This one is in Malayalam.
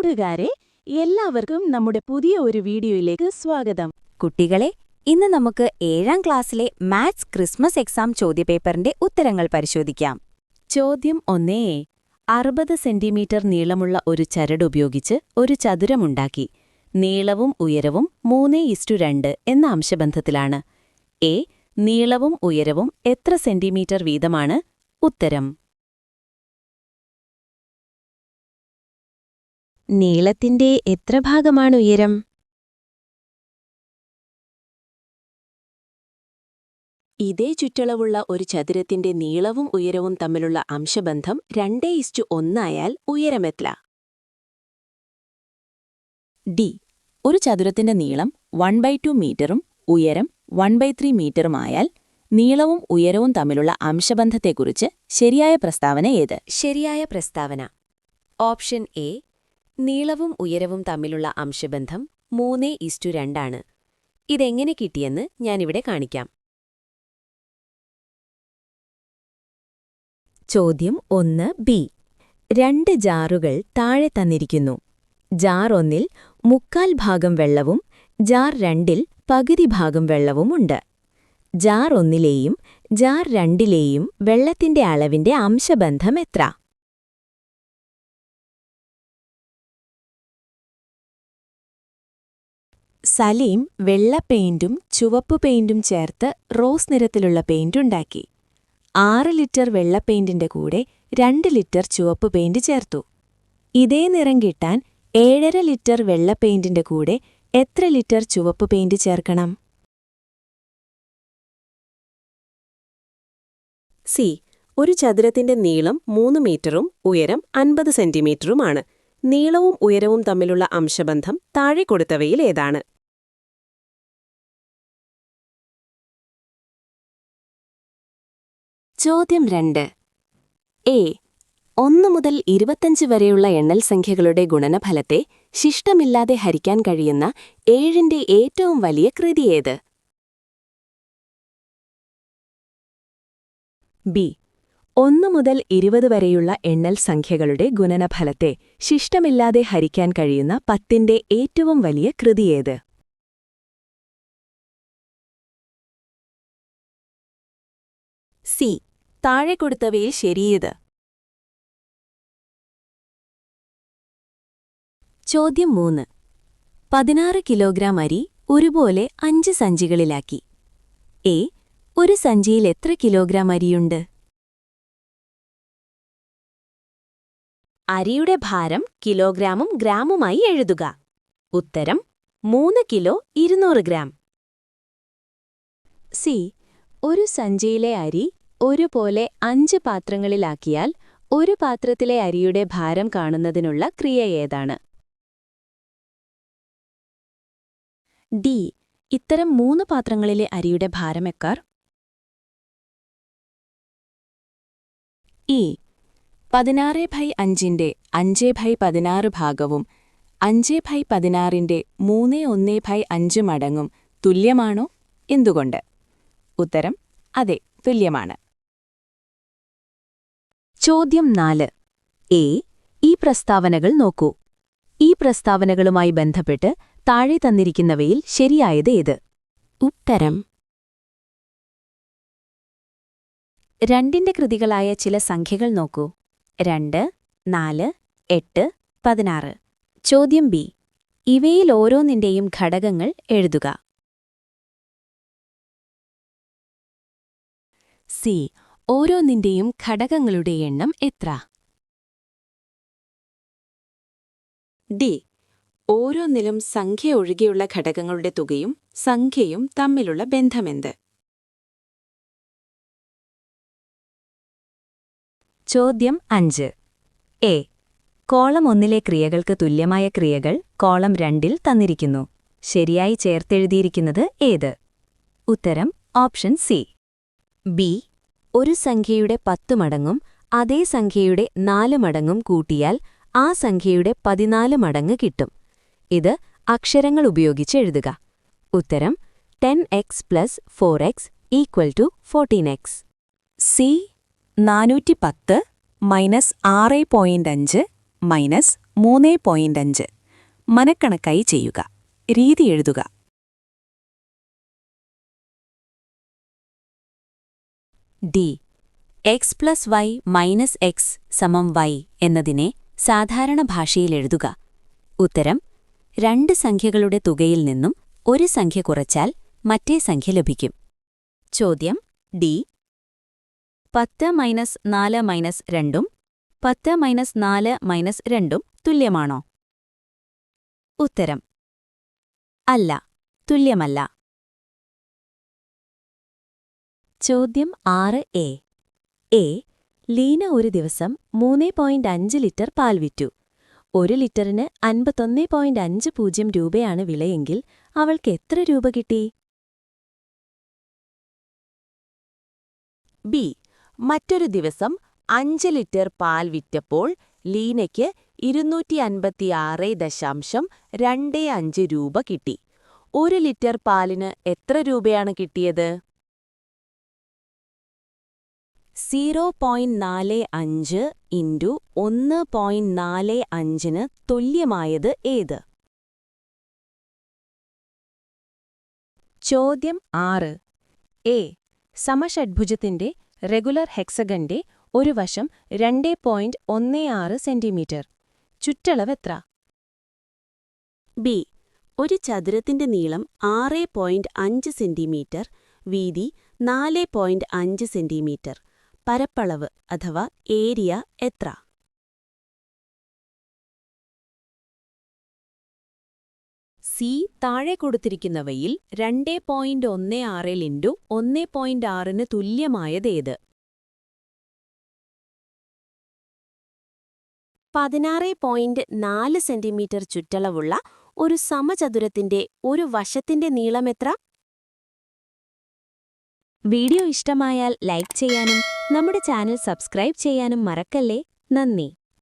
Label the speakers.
Speaker 1: കൂട്ടുകാരെ എല്ലാവർക്കും നമ്മുടെ പുതിയ ഒരു വീഡിയോയിലേക്ക് സ്വാഗതം.
Speaker 2: കുട്ടികളെ ഇന്ന് നമുക്ക് ഏഴാം ക്ലാസ്സിലെ മാത്സ് ക്രിസ്മസ് എക്സാം ചോദ്യപേപ്പറിന്റെ ഉത്തരങ്ങൾ പരിശോധിക്കാം.
Speaker 1: ചോദ്യം ഒന്നേ. അറുപത് സെന്റിമീറ്റർ നീളമുള്ള ഒരു ചരട് ഉപയോഗിച്ച് ഒരു ചതുരമുണ്ടാക്കി. നീളവും ഉയരവും മൂന്ന് ഇസ്റ്റു രണ്ട് എന്ന അംശബന്ധത്തിലാണ്. എ. നീളവും ഉയരവും എത്ര സെന്റിമീറ്റർ വീതമാണ്? ഉത്തരം.
Speaker 2: നീളത്തിന്റെ എത്ര ഭാഗമാണ് ഉയരം?
Speaker 1: ഇതേ ചുറ്റളവുള്ള ഒരു ചതുരത്തിന്റെ നീളവും ഉയരവും തമ്മിലുള്ള അംശബന്ധം രണ്ടേ ഇസ്റ്റു ഒന്നായാൽ ഉയരമെത്ര? ഡി. ഒരു ചതുരത്തിന്റെ നീളം വൺ ബൈ ടു മീറ്ററും ഉയരം വൺ ബൈ ത്രീ മീറ്ററുമായാൽ നീളവും ഉയരവും തമ്മിലുള്ള അംശബന്ധത്തെക്കുറിച്ച് ശരിയായ പ്രസ്താവന ഏത്?
Speaker 2: ശരിയായ പ്രസ്താവന. ഓപ്ഷൻ എ നീളവും ഉയരവും തമ്മിലുള്ള അംശബന്ധം മൂന്ന് ഇസ്റ്റു രണ്ടാണ്. ഇതെങ്ങനെ കിട്ടിയെന്ന് ഞാനിവിടെ കാണിക്കാം. ചോദ്യം ഒന്ന് ബി. രണ്ട് ജാറുകൾ താഴെ തന്നിരിക്കുന്നു. ജാർ ഒന്നിൽ മുക്കാൽ ഭാഗം വെള്ളവും ജാർ രണ്ടിൽ പകുതി ഭാഗം വെള്ളവുമുണ്ട് ജാർ ഒന്നിലെയും ജാർ രണ്ടിലെയും വെള്ളത്തിന്റെ അളവിന്റെ അംശബന്ധം എത്ര?
Speaker 1: സലീം വെള്ള പെയിന്റും ചുവപ്പ് പെയിന്റും ചേർത്ത് റോസ് നിറത്തിലുള്ള പെയിന്റുണ്ടാക്കി ആറ് ലിറ്റർ വെള്ള പെയിന്റിന്റെ കൂടെ രണ്ട് ലിറ്റർ ചുവപ്പ് പെയിന്റ് ചേർത്തു. ഇതേ നിറം കിട്ടാൻ ഏഴര ലിറ്റർ വെള്ള പെയിന്റിന്റെ കൂടെ എത്ര ലിറ്റർ ചുവപ്പ് പെയിന്റ് ചേർക്കണം? സി. ഒരു ചതുരത്തിന്റെ നീളം മൂന്ന് മീറ്ററും ഉയരം അൻപത് സെന്റിമീറ്ററുമാണ്. നീളവും ഉയരവും തമ്മിലുള്ള അംശബന്ധം താഴെ കൊടുത്തവയിൽ ഏതാണ്? ചോദ്യം രണ്ട്. എ. ഒന്ന് മുതൽ ഇരുപത്തഞ്ച് വരെയുള്ള എണ്ണൽ സംഖ്യകളുടെ ഗുണനഫലത്തെ ശിഷ്ടമില്ലാതെ ഹരിക്കാൻ കഴിയുന്ന ഏഴിന്റെ ഏറ്റവും വലിയ കൃതി ഏത്? ബി. ഒന്ന് മുതൽ ഇരുപത് വരെയുള്ള എണ്ണൽ സംഖ്യകളുടെ ഗുണനഫലത്തെ ശിഷ്ടമില്ലാതെ ഹരിക്കാൻ കഴിയുന്ന പത്തിന്റെ ഏറ്റവും വലിയ കൃതി കൃതിയേത് സി. താഴെ കൊടുത്തവയിൽ ശരിയത്. ചോദ്യം മൂന്ന്. പതിനാറ് കിലോഗ്രാം അരി ഒരുപോലെ അഞ്ച് സഞ്ചികളിലാക്കി. എ ഒരു സഞ്ചിയിൽ എത്ര കിലോഗ്രാം അരിയുണ്ട്? അരിയുടെ ഭാരം കിലോഗ്രാമും ഗ്രാമുമായി എഴുതുക. ഉത്തരം മൂന്ന് കിലോ ഇരുന്നൂറ് ഗ്രാം. സി ഒരു സഞ്ചിയിലെ അരി ഒരുപോലെ അഞ്ച് പാത്രങ്ങളിലാക്കിയാൽ ഒരു പാത്രത്തിലെ അരിയുടെ ഭാരം കാണുന്നതിനുള്ള ക്രിയ ഏതാണ്? ഡി. ഇത്തരം മൂന്ന് പാത്രങ്ങളിലെ അരിയുടെ ഭാരം ഭാരമെക്കാർ ഇ. പതിനാറ് ഭൈ അഞ്ചിന്റെ അഞ്ച് ഭൈ പതിനാറ് ഭാഗവും അഞ്ച് ഭൈ പതിനാറിന്റെ മൂന്ന് ഒന്ന് ഭൈ അഞ്ച് മടങ്ങും തുല്യമാണോ? എന്തുകൊണ്ട്? ഉത്തരം അതെ തുല്യമാണ്. ചോദ്യം നാല്. എ. ഈ പ്രസ്താവനകൾ നോക്കൂ. ഈ പ്രസ്താവനകളുമായി ബന്ധപ്പെട്ട് താഴെ തന്നിരിക്കുന്നവയിൽ ശരിയായത് ഏത്? ഉത്തരം. രണ്ടിന്റെ കൃതികളായ ചില സംഖ്യകൾ നോക്കൂ. രണ്ട് നാല് എട്ട് പതിനാറ്. ചോദ്യം ബി. ഇവയിൽ ഓരോന്നിന്റെയും ഘടകങ്ങൾ എഴുതുക. സി. ഓരോന്നിന്റെയും ഘടകങ്ങളുടെ എണ്ണം എത്ര? ഡി. ഓരോന്നിലും സംഖ്യ ഒഴികെയുള്ള ഘടകങ്ങളുടെ തുകയും സംഖ്യയും തമ്മിലുള്ള ബന്ധമെന്ത്? ചോദ്യം അഞ്ച്. എ. കോളം ഒന്നിലെ ക്രിയകൾക്ക് തുല്യമായ ക്രിയകൾ കോളം രണ്ടിൽ തന്നിരിക്കുന്നു. ശരിയായി ചേർത്തെഴുതിയിരിക്കുന്നത് ഏത്? ഉത്തരം ഓപ്ഷൻ സി. ബി. ഒരു സംഖ്യയുടെ പത്തു മടങ്ങും അതേ സംഖ്യയുടെ നാല് മടങ്ങും കൂട്ടിയാൽ ആ സംഖ്യയുടെ പതിനാല് മടങ്ങ് കിട്ടും. ഇത് അക്ഷരങ്ങൾ ഉപയോഗിച്ച് എഴുതുക. ഉത്തരം ten X plus four X equal to fourteen X. C നാനൂറ്റി പത്ത് മൈനസ് ആറ് പോയിന്റ് അഞ്ച് മൈനസ് മൂന്ന് പോയിന്റ് അഞ്ച്. മനക്കണക്കായി ചെയ്യുക. രീതി എഴുതുക. D X plus Y minus X സമം വൈ എന്നതിനെ സാധാരണ ഭാഷയിൽ എഴുതുക. ഉത്തരം രണ്ട് സംഖ്യകളുടെ തുകയിൽ നിന്നും ഒരു സംഖ്യ കുറച്ചാൽ മറ്റേ സംഖ്യ ലഭിക്കും. ചോദ്യം ഡി പത്ത് മൈനസ് നാല് മൈനസ് രണ്ടും പത്ത് മൈനസ് നാല് മൈനസ് രണ്ടും തുല്യമാണോ? ഉത്തരം അല്ല തുല്യമല്ല. ചോദ്യം ആറ് എ. എ ലീന ഒരു ദിവസം മൂന്ന് പോയിന്റ് അഞ്ച് ലിറ്റർ പാൽ വിറ്റു. ഒരു ലിറ്ററിന് അൻപത്തൊന്ന് പോയിന്റ് അഞ്ച് പൂജ്യം രൂപയാണ് വിലയെങ്കിൽ അവൾക്ക് എത്ര രൂപ കിട്ടി?
Speaker 2: ബി മറ്റൊരു ദിവസം അഞ്ച് ലിറ്റർ പാൽ വിറ്റപ്പോൾ ലീനയ്ക്ക് ഇരുന്നൂറ്റി അൻപത്തിയാറ് ദശാംശം രണ്ട് അഞ്ച് രൂപ കിട്ടി. ഒരു ലിറ്റർ പാലിന് എത്ര രൂപയാണ് കിട്ടിയത്? സീറോ പോയിന്റ് നാല് അഞ്ച് ഇന്റു ഒന്ന് പോയിന്റ് നാല് അഞ്ചിന് തുല്യമായത് ഏത്?
Speaker 1: ചോദ്യം ആറ്. എ. സമഷഡ്ഭുജത്തിന്റെ റെഗുലർ ഹെക്സഗന്റെ ഒരു വശം രണ്ട് പോയിന്റ് ഒന്ന് ആറ് സെന്റിമീറ്റർ ചുറ്റളവെത്ര
Speaker 2: ബി ഒരു ചതുരത്തിന്റെ നീളം ആറ് പോയിന്റ് അഞ്ച് സെന്റിമീറ്റർ വീതി നാല് പോയിന്റ് അഞ്ച് സെന്റിമീറ്റർ പരപ്പളവ് അഥവാ ഏരിയ എത്ര? സി താഴെ കൊടുത്തിരിക്കുന്നവയിൽ രണ്ട് പോയിന്റ് ഒന്ന് ആറിൽ ഇന്റു ഒന്ന് പോയിന്റ് ആറിന് തുല്യമായതേത്? പതിനാറ് പോയിന്റ് നാല് സെന്റിമീറ്റർ ചുറ്റളവുള്ള ഒരു സമചതുരത്തിന്റെ ഒരു വശത്തിന്റെ നീളമെത്ര
Speaker 1: വീഡിയോ ഇഷ്ടമായാൽ ലൈക്ക് ചെയ്യാനും നമ്മുടെ ചാനൽ സബ്സ്ക്രൈബ് ചെയ്യാനും മറക്കല്ലേ? നന്ദി.